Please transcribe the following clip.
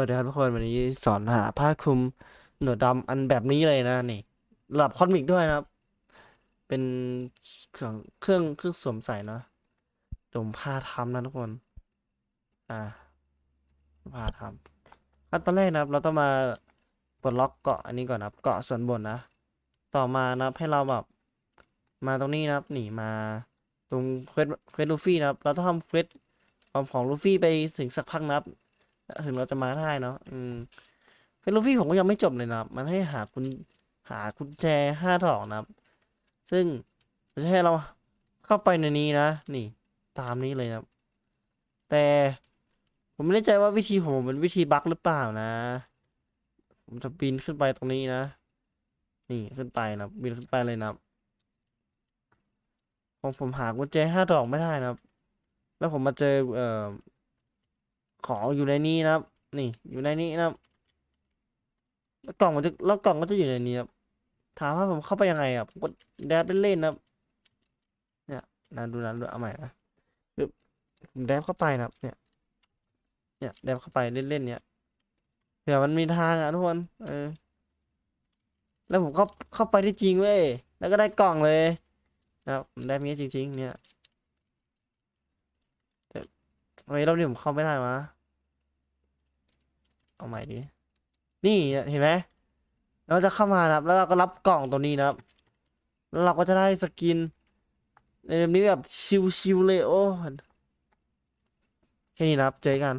วัสดีครับทุกคนวันนี้สอนหาผ้าคลุมหนวดดำอันแบบนี้เลยนะนี่ระดับคอสมิกด้วยนะครับ เป็นเครื่องเครื่องเครื่องสวมใส่เนาะดมผ้าทำนะทุกคน อ่าผ้าทำขั้นตอนแรกนะครับ เราต้องมาปลดล็อกเกาะอันนี้ก่อนนะครับ เกาะส่วนบนนะ ต่อมานะครับให้เราแบบมาตรงนี้นะครับหนีมาตรงเควสเควสลูฟี่นะครับ เราต้องทำเควสของของลูฟี่ไปถึงสักพักนะครับ ถึงเราจะมาได้เนาะอืมเป็นลูฟี่ผมก็ยังไม่จบเลยนะครับมันให้หาคุณหากุญแจห้าดอกนะครับ ซึ่งจะให้เราเข้าไปในนี้นะ นี่ ตามนี้เลยนะครับ แต่ผมไม่แน่ใจว่าวิธีผมเป็นวิธีบั๊กหรือเปล่านะ ผมจะปีนขึ้นไปตรงนี้นะ นี่ขึ้นไปนะบินขึ้นไปเลยนะผมผมหากุญแจห้าดอกไม่ได้นะครับ แล้วผมมาเจอเอ่อ ขออยู่ในนี้นะครับ นี่อยู่ในนี้นะครับ แล้วกล่องมันจะแล้วกล่องก็จะอยู่ในนี้ครับถามว่าผมเข้าไปยังไงอะผมก็แดบเล่นๆนะครับ เนี่ยนะดูนะดูเอาใหม่นะปึ๊บผมแดบเข้าไปนะครับ เนี่ย เนี่ยแดบเข้าไปเล่นๆเนี่ยเผื่อมันมีทางอะทุกคนเออแล้วผมก็เข้าไปได้จริงเว้ย แล้วก็ได้กล่องเลยนะครับผมได้มีจริง ๆ เนี่ยทำไมรอบนี้ผมเข้าไม่ได้วะ เอาใหม่ดิ นี่เห็นไหมเราจะเข้ามานะครับ แล้วเราก็รับกล่องตัวนี้นะครับ แล้วเราก็จะได้สกินในแบบนี้แบบชิวๆเลยโอ้แค่นี้นะครับ เจอกัน